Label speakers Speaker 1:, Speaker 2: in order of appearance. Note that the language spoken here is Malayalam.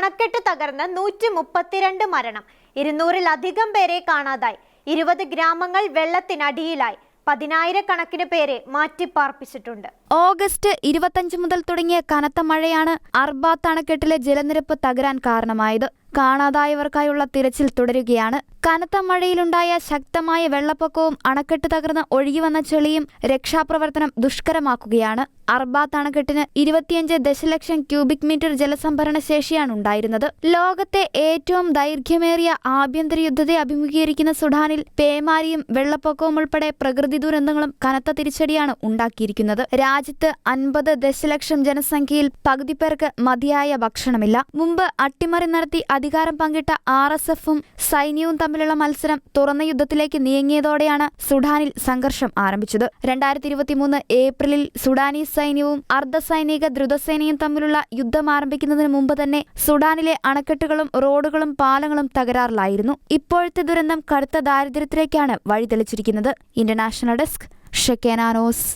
Speaker 1: അണക്കെട്ട് തകർന്ന് നൂറ്റി മുപ്പത്തിരണ്ട് മരണം. ഇരുന്നൂറിലധികം പേരെ കാണാതായി. ഇരുപത് ഗ്രാമങ്ങൾ വെള്ളത്തിനടിയിലായി. പതിനായിരക്കണക്കിന് പേരെ മാറ്റിപ്പാർപ്പിച്ചിട്ടുണ്ട്.
Speaker 2: ഓഗസ്റ്റ് ഇരുപത്തഞ്ച് മുതൽ തുടങ്ങിയ കനത്ത മഴയാണ് അർബാത്ത് അണക്കെട്ടിലെ ജലനിരപ്പ് തകരാൻ കാരണമായത്. കാണാതായവർക്കായുള്ള തിരച്ചിൽ തുടരുകയാണ്. കനത്ത മഴയിലുണ്ടായ ശക്തമായ വെള്ളപ്പൊക്കവും അണക്കെട്ട് തകർന്ന് ഒഴുകിവന്ന ചെളിയും രക്ഷാപ്രവർത്തനം ദുഷ്കരമാക്കുകയാണ്. അർബാത്ത് അണക്കെട്ടിന് ഇരുപത്തിയഞ്ച് ദശലക്ഷം ക്യൂബിക് മീറ്റർ ജലസംഭരണ ശേഷിയാണ് ഉണ്ടായിരുന്നത്. ലോകത്തെ ഏറ്റവും ദൈർഘ്യമേറിയ ആഭ്യന്തര യുദ്ധത്തെ അഭിമുഖീകരിക്കുന്ന സുഡാനിൽ പേമാരിയും വെള്ളപ്പൊക്കവും ഉൾപ്പെടെ പ്രകൃതി ദുരന്തങ്ങളും കനത്ത തിരിച്ചടിയാണ് ഉണ്ടാക്കിയിരിക്കുന്നത്. രാജ്യത്ത് അൻപത് ദശലക്ഷം ജനസംഖ്യയിൽ പകുതി പേർക്ക് മതിയായ ഭക്ഷണമില്ല. മുമ്പ് അട്ടിമറി നടത്തി അധികാരം പങ്കിട്ട ആർ എസ് എഫും സൈന്യവും തമ്മിലുള്ള മത്സരം തുറന്ന യുദ്ധത്തിലേക്ക് നീങ്ങിയതോടെയാണ് സുഡാനിൽ സംഘർഷം ആരംഭിച്ചത്. രണ്ടായിരത്തി ഇരുപത്തിമൂന്ന് ഏപ്രിലിൽ സുഡാനീസ് സൈന്യവും അർദ്ധസൈനിക ദ്രുതസേനയും തമ്മിലുള്ള യുദ്ധം ആരംഭിക്കുന്നതിന് മുമ്പ് തന്നെ സുഡാനിലെ അണക്കെട്ടുകളും റോഡുകളും പാലങ്ങളും തകരാറിലായിരുന്നു. ഇപ്പോഴത്തെ ദുരന്തം കടുത്ത ദാരിദ്ര്യത്തിലേക്കാണ് വഴിതെളിച്ചിരിക്കുന്നത്. International desk ഷെക്കേനാനോസ്